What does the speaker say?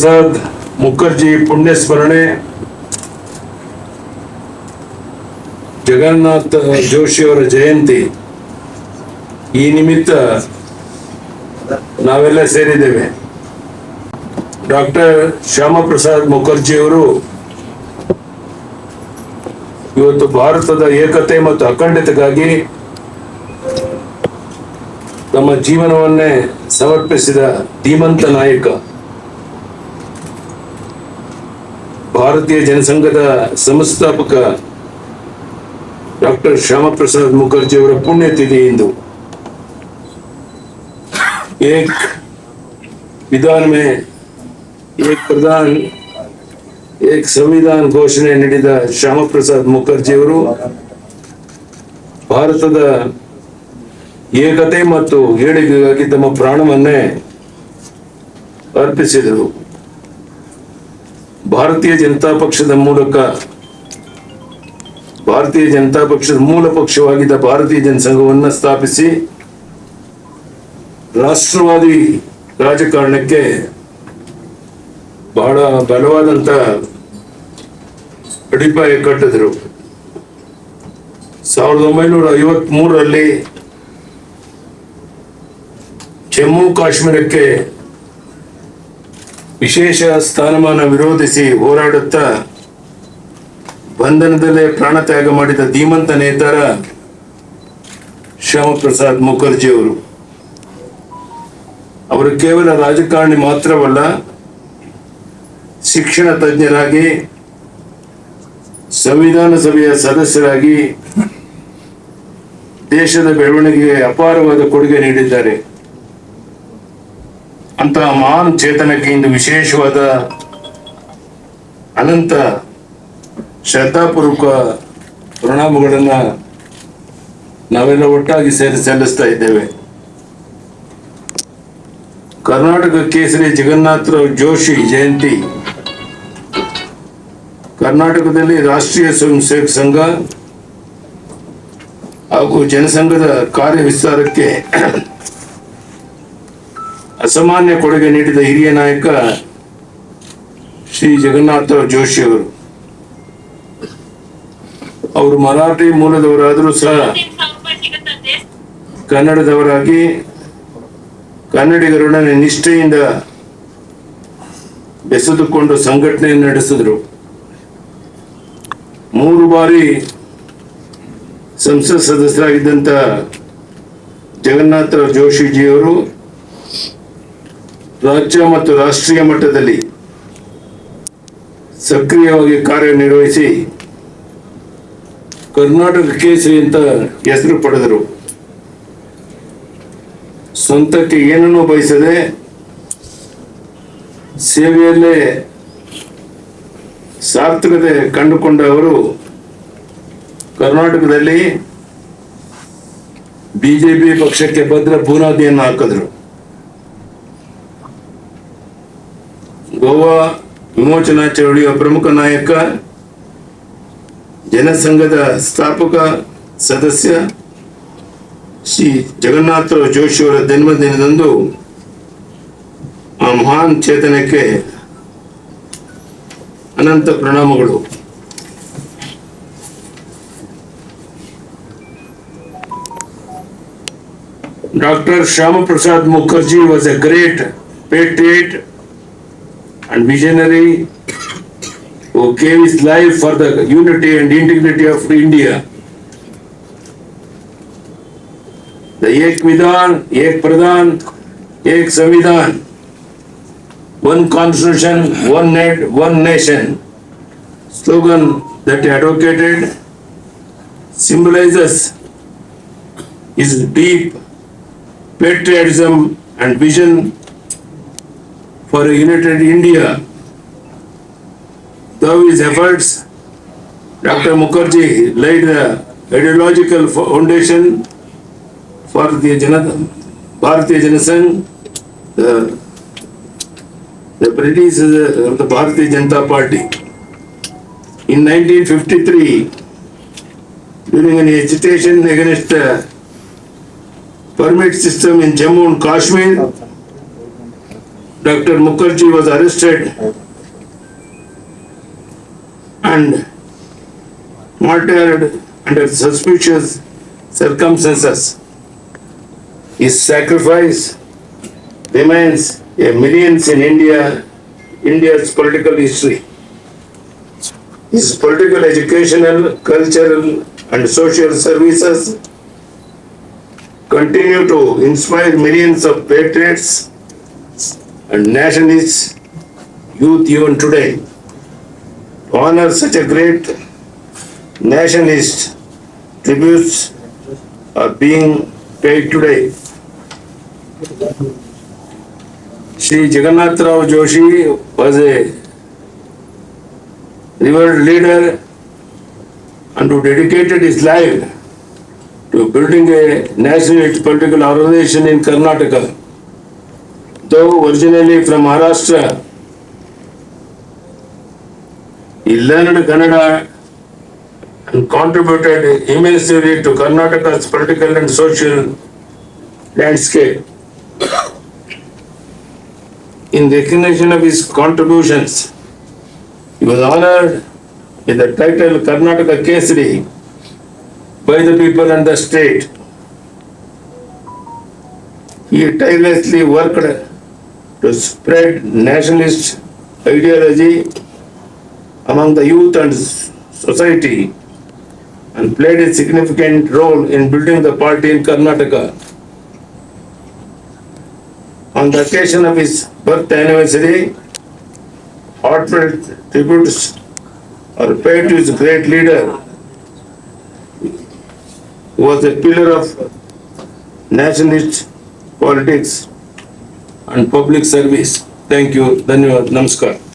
ಪ್ರಸಾದ್ ಮುಖರ್ಜಿ ಪುಣ್ಯ ಸ್ಮರಣೆ ಜಗನ್ನಾಥ ಜೋಶಿ ಅವರ ಜಯಂತಿ. ಈ ನಿಮಿತ್ತ ನಾವೆಲ್ಲ ಸೇರಿದ್ದೇವೆ. ಡಾಕ್ಟರ್ ಶ್ಯಾಮಪ್ರಸಾದ್ ಮುಖರ್ಜಿಯವರು ಇವತ್ತು ಭಾರತದ ಏಕತೆ ಮತ್ತು ಅಖಂಡತೆಗಾಗಿ ತಮ್ಮ ಜೀವನವನ್ನೇ ಸಮರ್ಪಿಸಿದ ಧೀಮಂತ ನಾಯಕ. ಭಾರತೀಯ ಜನಸಂಘದ ಸಂಸ್ಥಾಪಕ ಡಾಕ್ಟರ್ ಶ್ಯಾಮಪ್ರಸಾದ್ ಮುಖರ್ಜಿ ಅವರ ಪುಣ್ಯತಿಥಿ ಇಂದು. ಏಕ್ ವಿಧಾನ ಮೇ ಏಕ್ ಪ್ರಧಾನ, ಏಕ್ ಸಂವಿಧಾನ ಘೋಷಣೆ ನೀಡಿದ ಶ್ಯಾಮಪ್ರಸಾದ್ ಮುಖರ್ಜಿಯವರು ಭಾರತದ ಏಕತೆ ಮತ್ತು ಏಳಿಗೆಗಾಗಿ ತಮ್ಮ ಪ್ರಾಣವನ್ನೇ ಅರ್ಪಿಸಿದರು. ಭಾರತೀಯ ಜನತಾ ಪಕ್ಷದ ಮೂಲಕ, ಭಾರತೀಯ ಜನತಾ ಪಕ್ಷದ ಮೂಲ ಪಕ್ಷವಾಗಿದ್ದ ಭಾರತೀಯ ಜನಸಂಘವನ್ನು ಸ್ಥಾಪಿಸಿ, ರಾಷ್ಟ್ರವಾದಿ ರಾಜಕಾರಣಕ್ಕೆ ಬಹಳ ಬಲವಾದಂತ ಅಡಿಪಾಯ ಕಟ್ಟಿದರು. ಸಾವಿರದ ಒಂಬೈನೂರ ಐವತ್ ಮೂರರಲ್ಲಿ ಜಮ್ಮು ಕಾಶ್ಮೀರಕ್ಕೆ ವಿಶೇಷ ಸ್ಥಾನಮಾನ ವಿರೋಧಿಸಿ ಹೋರಾಡುತ್ತಾ ಬಂಧನದಲ್ಲೇ ಪ್ರಾಣ ತ್ಯಾಗ ಮಾಡಿದ ಧೀಮಂತ ನೇತಾರ ಶ್ಯಾಮಪ್ರಸಾದ್ ಮುಖರ್ಜಿ ಅವರು ಅವರು ಕೇವಲ ರಾಜಕಾರಣಿ ಮಾತ್ರವಲ್ಲ, ಶಿಕ್ಷಣ ತಜ್ಞರಾಗಿ, ಸಂವಿಧಾನ ಸಭೆಯ ಸದಸ್ಯರಾಗಿ ದೇಶದ ಬೆಳವಣಿಗೆಗೆ ಅಪಾರವಾದ ಕೊಡುಗೆ ನೀಡಿದ್ದಾರೆ. ಅಂತಹ ಮಹಾನ್ ಚೇತನಕ್ಕೆ ಇಂದು ವಿಶೇಷವಾದ ಅನಂತ ಶ್ರದ್ಧಾಪೂರ್ವಕ ಪ್ರಣಾಮಗಳನ್ನ ನಾವೆಲ್ಲ ಒಟ್ಟಾಗಿ ಸೇರಿ ಸಲ್ಲಿಸ್ತಾ ಇದ್ದೇವೆ. ಕರ್ನಾಟಕ ಕೇಸರಿ ಜಗನ್ನಾಥರಾವ್ ಜೋಶಿ ಜಯಂತಿ. ಕರ್ನಾಟಕದಲ್ಲಿ ರಾಷ್ಟ್ರೀಯ ಸ್ವಯಂ ಸೇವಕ ಸಂಘ ಹಾಗೂ ಜನಸಂಘದ ಕಾರ್ಯ ವಿಸ್ತಾರಕ್ಕೆ ಅಸಾಮಾನ್ಯ ಕೊಡುಗೆ ನೀಡಿದ ಹಿರಿಯ ನಾಯಕ ಶ್ರೀ ಜಗನ್ನಾಥ ಜೋಶಿ ಅವರು. ಅವರು ಮರಾಠಿ ಮೂಲದವರಾದರೂ ಸಹ ಕನ್ನಡದವರಾಗಿ ಕನ್ನಡಿಗರೊಡನೆ ನಿಷ್ಠೆಯಿಂದ ಬೆಸೆದುಕೊಂಡು ಸಂಘಟನೆಯನ್ನು ನಡೆಸಿದರು. ಮೂರು ಬಾರಿ ಸಂಸತ್ ಸದಸ್ಯರಾಗಿದ್ದಂಥ ಜಗನ್ನಾಥ ಜೋಶಿಜಿಯವರು ರಾಜ್ಯ ಮತ್ತು ರಾಷ್ಟ್ರೀಯ ಮಟ್ಟದಲ್ಲಿ ಸಕ್ರಿಯವಾಗಿ ಕಾರ್ಯನಿರ್ವಹಿಸಿ ಕರ್ನಾಟಕ ಕೇಸರಿ ಅಂತ ಹೆಸರು ಪಡೆದರು. ಸ್ವಂತಕ್ಕೆ ಏನನ್ನು ಬಯಸದೆ ಸೇವೆಯಲ್ಲೇ ಸಾರ್ಥಕತೆ ಕಂಡುಕೊಂಡ ಅವರು ಕರ್ನಾಟಕದಲ್ಲಿ ಬಿಜೆಪಿ ಪಕ್ಷಕ್ಕೆ ಭದ್ರ ಬುನಾದಿಯನ್ನು ಹಾಕಿದ್ರು. ಗೋವಾ ವಿಮೋಚನಾ ಚಳವಳಿಯ ಪ್ರಮುಖ ನಾಯಕ, ಜನಸಂಘದ ಸ್ಥಾಪಕ ಸದಸ್ಯ ಶ್ರೀ ಜಗನ್ನಾಥ ಜೋಶಿ ಅವರ ಜನ್ಮದಿನದಂದು ಆ ಮಹಾನ್ ಚೇತನಕ್ಕೆ ಅನಂತ ಪ್ರಣಾಮಗಳು. Doctor Prasad Mukherjee was a great patriot. And visionary who gave his life for the unity and integrity of India. The Ek Vidhan, Ek Pradhan, Ek Samvidhan, one constitution, one net, one nation slogan that he advocated symbolizes his deep patriotism and vision for a united India. Through his efforts, Dr. Mukherjee laid the ideological foundation for the Janata, Bharatiya Janasangh, the, the predecessor of the Bharatiya Janata Party. In 1953, during an agitation against the permit system in Jammu and Kashmir, Dr. Mukherjee was arrested and martyred under suspicious circumstances. His sacrifice remains a millions in India, India's political history. His political, educational, cultural and social services continue to inspire millions of patriots and nationalists, youth even today. To honor such a great nationalist, tributes are being paid today. Sri Jagannath Rao Joshi was a revered leader and who dedicated his life to building a nationalist political organization in Karnataka. Though originally from Maharashtra, he learned Kannada and contributed immensely to Karnataka's political and social landscape. In recognition of his contributions, he was honored with the title Karnataka Kesari by the people and the state. He tirelessly worked to spread nationalist ideology among the youth and society and played a significant role in building the party in Karnataka. On the occasion of his birth anniversary, heartfelt tributes are paid to his great leader, who was a pillar of nationalist politics and public service. Thank you. Dhanyavad. Namaskar.